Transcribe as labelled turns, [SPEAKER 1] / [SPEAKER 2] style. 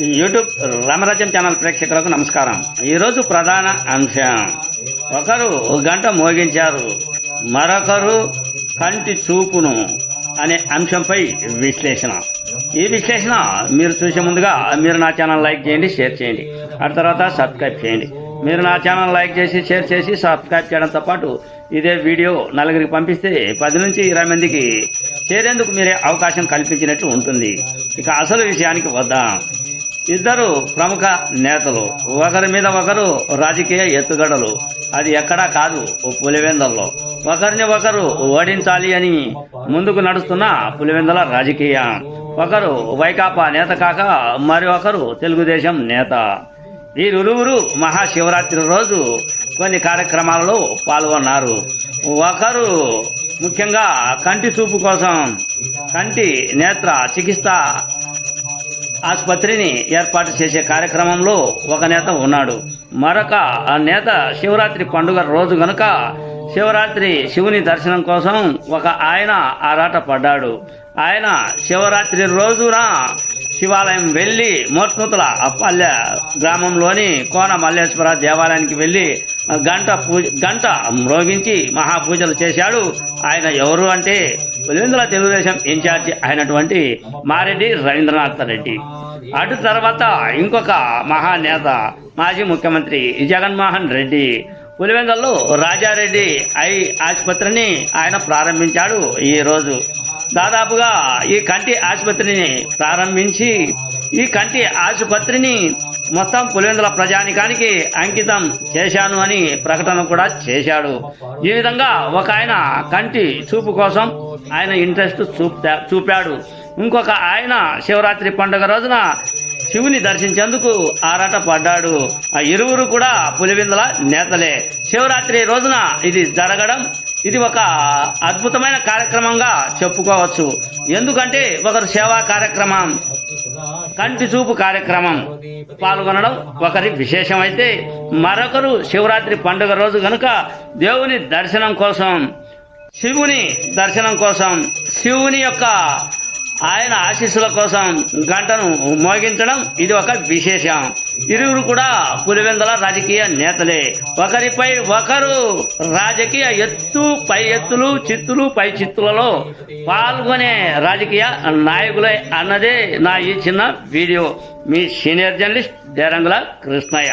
[SPEAKER 1] YouTube రామరాజ్యం channel ప్రేక్షకులకు నమస్కారం. ఈరోజు ప్రధాన అంశం. ఒకరు ఒక గంట మోగించారు. మరొకరు కంటి చూపును అనే అంశంపై విశ్లేషణ. ఈ విశ్లేషణ మీరు చూసే ముందుగా మీరు నా ఛానల్ లైక్ చేయండి షేర్ చేయండి. ఆ తర్వాత సబ్స్క్రైబ్ చేయండి. మీరు నా ఛానల్ లైక్ చేసి షేర్ చేసి సబ్స్క్రైబ్ చేయడంతో పాటు ఇదే వీడియో నలుగురికి పంపిస్తే పది నుంచి ఇరవై మందికి చేరేందుకు మీరే అవకాశం కల్పించినట్లు ఉంటుంది. ఇక అసలు విషయానికి వద్దాం. ఇద్దరు ప్రముఖ నేతలు. ఒకరి మీద ఒకరు రాజకీయ ఎత్తుగడలు. అది ఎక్కడా కాదు పులివెందల్లో. ఒకరిని ఒకరు ఓడించాలి అని ముందుకు నడుస్తున్న పులివెందల రాజకీయం. ఒకరు వైకాపా నేత కాక మరి ఒకరు తెలుగుదేశం నేత. వీరిరువురు మహాశివరాత్రి రోజు కొన్ని కార్యక్రమాలలో పాల్గొన్నారు. ఒకరు ముఖ్యంగా కంటి చూపు కోసం కంటి నేత్ర చికిత్స ఆసుపత్రిని ఏర్పాటు చేసే కార్యక్రమంలో ఒక నేత ఉన్నాడు. మరొక ఆ నేత శివరాత్రి పండుగ రోజు గనుక శివరాత్రి శివుని దర్శనం కోసం ఒక ఆయన ఆరాట పడ్డాడు. ఆయన శివరాత్రి రోజున శివాలయం వెళ్ళి మోట్నూతుల అప్పల్య గ్రామంలోని కోన మల్లేశ్వర దేవాలయానికి వెళ్ళి గంట పూజ గంట మ్రోగించి మహాపూజలు చేశాడు. ఆయన ఎవరు అంటే పులివెందుల తెలుగుదేశం ఇన్ఛార్జి అయినటువంటి మారెడ్డి రవీంద్రనాథ్ రెడ్డి. అటు తర్వాత ఇంకొక మహానేత మాజీ ముఖ్యమంత్రి జగన్మోహన్ రెడ్డి. పులివెందుల్లో రాజారెడ్డి ఐ ఆసుపత్రిని ఆయన ప్రారంభించాడు. ఈ రోజు దాదాపుగా ఈ కంటి ఆసుపత్రిని ప్రారంభించి ఈ కంటి ఆసుపత్రిని మొత్తం పులివెందుల ప్రజానికానికి అంకితం చేశాను అని ప్రకటన కూడా చేశాడు. ఈ విధంగా ఒక ఆయన కంటి చూపు కోసం ఆయన ఇంట్రెస్ట్ చూపాడు. ఇంకొక ఆయన శివరాత్రి పండుగ రోజున శివుని దర్శించేందుకు ఆరాట పడ్డాడు. ఆ ఇరువురు కూడా పులివిందల నేతలే. శివరాత్రి రోజున ఇది జరగడం ఇది ఒక అద్భుతమైన కార్యక్రమంగా చెప్పుకోవచ్చు. ఎందుకంటే ఒకరు సేవా కార్యక్రమం కంటి చూపు కార్యక్రమం పాల్గొనడం ఒకరి విశేషమైతే మరొకరు శివరాత్రి పండుగ రోజు కనుక దేవుని దర్శనం కోసం శివుని దర్శనం కోసం శివుని యొక్క ఆయన ఆశీస్సుల కోసం గంటను మోగించడం ఇది ఒక విశేషం. ఇరువురు కూడా పులివెందల రాజకీయ నేతలే. ఒకరిపై ఒకరు రాజకీయ ఎత్తు పై ఎత్తులు చిత్తులు పై చిత్తులలో పాల్గొనే రాజకీయ నాయకులే అన్నదే నా ఈ చిన్న వీడియో. మీ సీనియర్ జర్నలిస్ట్ దేరంగుల కృష్ణయ్య.